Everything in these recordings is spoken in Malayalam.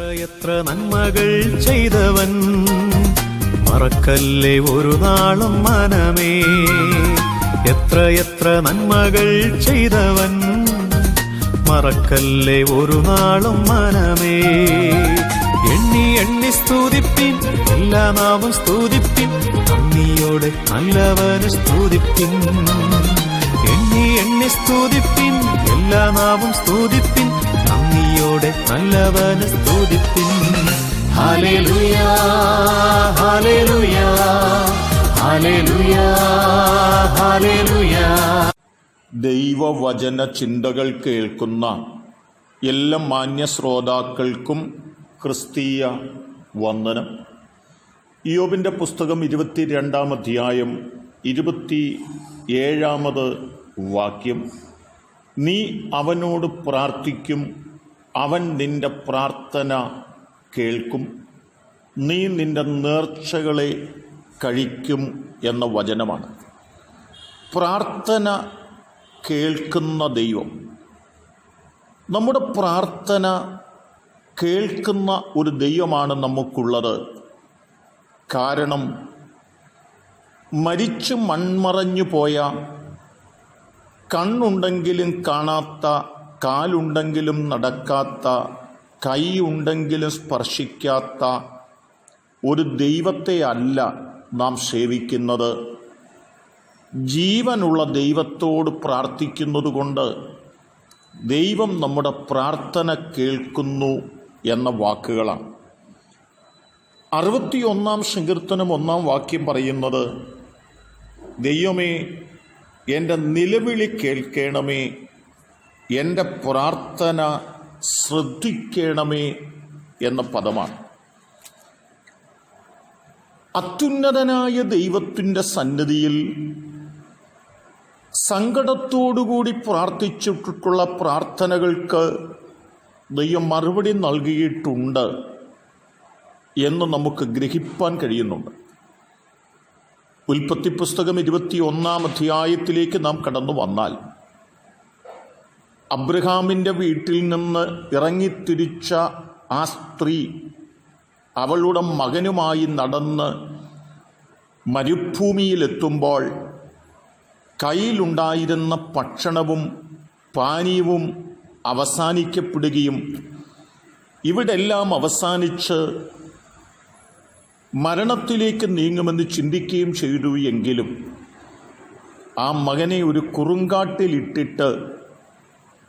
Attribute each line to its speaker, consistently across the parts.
Speaker 1: എത്രയെത്ര നന്മകൾ ചെയ്തവൻ. മറക്കല്ലേ ഒരു നാളും മനമേ. എത്ര നന്മകൾ ചെയ്തവൻ. മറക്കല്ലേ ഒരു നാളും മനമേ. എണ്ണി എണ്ണി സ്തുതിപ്പിൻ എല്ലാ നാവും സ്തുതിപ്പിൻ. നന്ദിയോടെ നല്ലവന് സ്തുതിപ്പിൻ. എണ്ണി എണ്ണി സ്തുതിപ്പിൻ എല്ലാ നാവും സ്തുതിപ്പിൻ. നന്ദിയോടെ നല്ലവന് സ്തുതിപ്പിൻ. Hallelujah hallelujah hallelujah hallelujah.
Speaker 2: ദൈവവചന ചിന്തകൾ കേൾക്കുന്ന എല്ലാ മാന്യ ശ്രോതാക്കൾക്കും ക്രിസ്തീയ വന്ദനം. യോബിന്റെ പുസ്തകം ഇരുപത്തിരണ്ടാം അധ്യായം ഇരുപത്തി ഏഴാമത് വാക്യം. നീ അവനോട് പ്രാർത്ഥിക്കും അവൻ നിന്റെ പ്രാർത്ഥന കേൾക്കും. നീ നിന്റെ നേർച്ചകളെ കഴിക്കും എന്ന വചനമാണ്. പ്രാർത്ഥന കേൾക്കുന്ന ദൈവം. നമ്മുടെ പ്രാർത്ഥന കേൾക്കുന്ന ഒരു ദൈവമാണ് നമുക്കുള്ളത്. കാരണം മരിച്ചു മൺമറഞ്ഞു പോയ കണ്ണുണ്ടെങ്കിലും കാണാത്ത കാലുണ്ടെങ്കിലും നടക്കാത്ത കൈ ഉണ്ടെങ്കിലും സ്പർശിക്കാത്ത ഒരു ദൈവത്തെ അല്ല നാം സേവിക്കുന്നത്. ജീവനുള്ള ദൈവത്തോട് പ്രാർത്ഥിക്കുന്നത് കൊണ്ട് ദൈവം നമ്മുടെ പ്രാർത്ഥന കേൾക്കുന്നു എന്ന വാക്കുകളാണ്. അറുപത്തിയൊന്നാം സങ്കീർത്തനം ഒന്നാം വാക്യം പറയുന്നത് ദൈവമേ എന്റെ നിലവിളി കേൾക്കണമേ എന്റെ പ്രാർത്ഥന ശ്രദ്ധിക്കണമേ എന്ന പദമാണ്. അത്യുന്നതനായ ദൈവത്തിന്റെ സന്നിധിയിൽ സങ്കടത്തോടുകൂടി പ്രാർത്ഥിച്ചിട്ടുള്ള പ്രാർത്ഥനകൾക്ക് ദൈവം മറുപടി നൽകിയിട്ടുണ്ട് എന്ന് നമുക്ക് ഗ്രഹിപ്പാൻ കഴിയുന്നുണ്ട്. ഉൽപ്പത്തി പുസ്തകം ഇരുപത്തി ഒന്നാം അധ്യായത്തിലേക്ക് നാം കടന്നു വന്നാൽ അബ്രഹാമിന്റെ വീട്ടിൽ നിന്ന് ഇറങ്ങിത്തിരിച്ച ആ സ്ത്രീ അവളുടെ മകനുമായി നടന്ന് മരുഭൂമിയിലെത്തുമ്പോൾ കയ്യിലുണ്ടായിരുന്ന ഭക്ഷണവും പാനീയവും അവസാനിക്കപ്പെടുകയും ഇവിടെല്ലാം അവസാനിച്ച് മരണത്തിലേക്ക് നീങ്ങുമെന്ന് ചിന്തിക്കുകയും ചെയ്തു എങ്കിലും ആ മകനെ ഒരു കുറുങ്കാട്ടിലിട്ടിട്ട്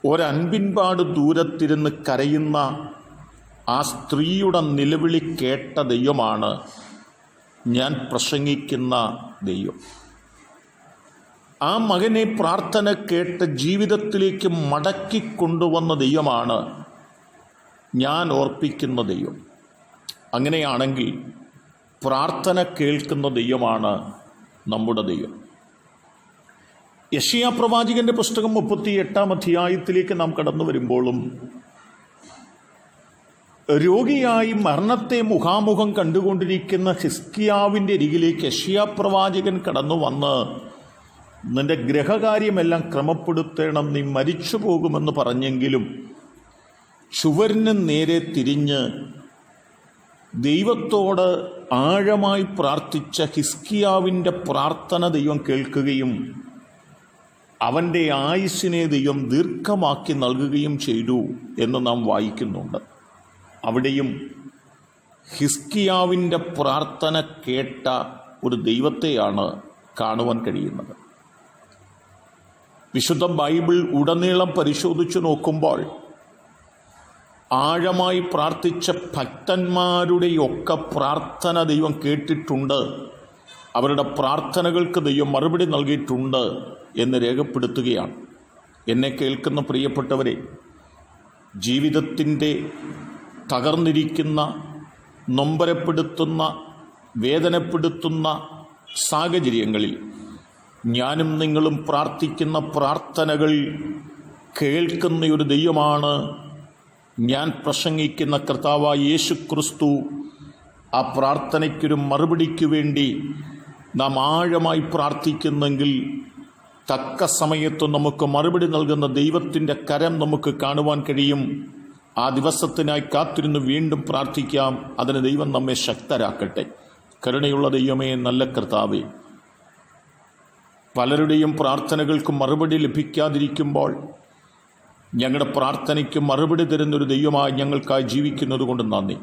Speaker 2: ഒരൻപിൻപാട് ദൂരത്തിരുന്ന് കരയുന്ന ആ സ്ത്രീയുടെ നിലവിളി കേട്ട ദൈവമാണ് ഞാൻ പ്രസംഗിക്കുന്ന ദൈവം. ആ മകനെ പ്രാർത്ഥന കേട്ട് ജീവിതത്തിലേക്ക് മടക്കി കൊണ്ടുവന്ന ദൈവമാണ് ഞാൻ ഓർപ്പിക്കുന്ന ദൈവം. അങ്ങനെയാണെങ്കിൽ പ്രാർത്ഥന കേൾക്കുന്ന ദൈവമാണ് നമ്മുടെ ദൈവം. യഷിയ പ്രവാചകന്റെ പുസ്തകം മുപ്പത്തി എട്ടാം അധ്യായത്തിലേക്ക് നാം കടന്നു വരുമ്പോഴും രോഗിയായി മരണത്തെ മുഖാമുഖം കണ്ടുകൊണ്ടിരിക്കുന്ന ഹിസ്കിയാവിന്റെ അരികിലേക്ക് യഷിയ പ്രവാചകൻ കടന്നു വന്ന് നിന്റെ ഗ്രഹകാര്യമെല്ലാം ക്രമപ്പെടുത്തണം നീ മരിച്ചു പോകുമെന്ന് പറഞ്ഞെങ്കിലും ചുവരിന് നേരെ തിരിഞ്ഞ് ദൈവത്തോട് ആഴമായി പ്രാർത്ഥിച്ച ഹിസ്കിയാവിന്റെ പ്രാർത്ഥന ദൈവം കേൾക്കുകയും അവന്റെ ആയുസ്സിനെ ദൈവം ദീർഘമാക്കി നൽകുകയും ചെയ്തു എന്ന് നാം വായിക്കുന്നുണ്ട്. അവിടെയും ഹിസ്കിയാവിന്റെ പ്രാർത്ഥന കേട്ട ഒരു ദൈവത്തെയാണ് കാണുവാൻ കഴിയുന്നത്. വിശുദ്ധ ബൈബിൾ ഉടനീളം പരിശോധിച്ചു നോക്കുമ്പോൾ ആഴമായി പ്രാർത്ഥിച്ച ഭക്തന്മാരുടെയൊക്കെ പ്രാർത്ഥന ദൈവം കേട്ടിട്ടുണ്ട്. അവരുടെ പ്രാർത്ഥനകൾക്ക് ദൈവം മറുപടി നൽകിയിട്ടുണ്ട് എന്ന് രേഖപ്പെടുത്തുകയാണ്. എന്നെ കേൾക്കുന്ന പ്രിയപ്പെട്ടവരെ ജീവിതത്തിന്റെ തകർന്നിരിക്കുന്ന നൊമ്പരപ്പെടുത്തുന്ന വേദനപ്പെടുത്തുന്ന സാഹചര്യങ്ങളിൽ ഞാനും നിങ്ങളും പ്രാർത്ഥിക്കുന്ന പ്രാർത്ഥനകൾ കേൾക്കുന്ന ഒരു ദൈവമാണ് ഞാൻ പ്രസംഗിക്കുന്ന കർത്താവായ യേശു ക്രിസ്തു ആ പ്രാർത്ഥനയ്ക്കൊരു മറുപടിക്ക് വേണ്ടി നാം ആഴമായി പ്രാർത്ഥിക്കുന്നെങ്കിൽ തക്ക സമയത്ത് നമുക്ക് മറുപടി നൽകുന്ന ദൈവത്തിന്റെ കരം നമുക്ക് കാണുവാൻ കഴിയും. ആ ദിവസത്തിനായി കാത്തിരുന്ന് വീണ്ടും പ്രാർത്ഥിക്കാം. അതിന് ദൈവം നമ്മെ ശക്തരാക്കട്ടെ. കരുണയുള്ള ദൈവമേ നല്ല കർത്താവേ. പലരുടെയും പ്രാർത്ഥനകൾക്ക് മറുപടി ലഭിക്കാതിരിക്കുമ്പോൾ ഞങ്ങളുടെ പ്രാർത്ഥനയ്ക്ക് മറുപടി തരുന്നൊരു ദൈവമായി ഞങ്ങൾക്കായി ജീവിക്കുന്നത് കൊണ്ട് നന്ദി.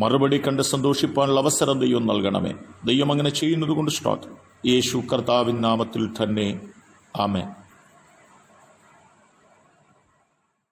Speaker 2: മറുപടി കണ്ട് സന്തോഷിപ്പാനുള്ള അവസരം ദൈവം നൽകണമേ. ദൈവം അങ്ങനെ ചെയ്യുന്നത് കൊണ്ട് സ്തോത്രം യേശു കർത്താവിൻ നാമത്തിൽ തന്നെ. ആമേൻ.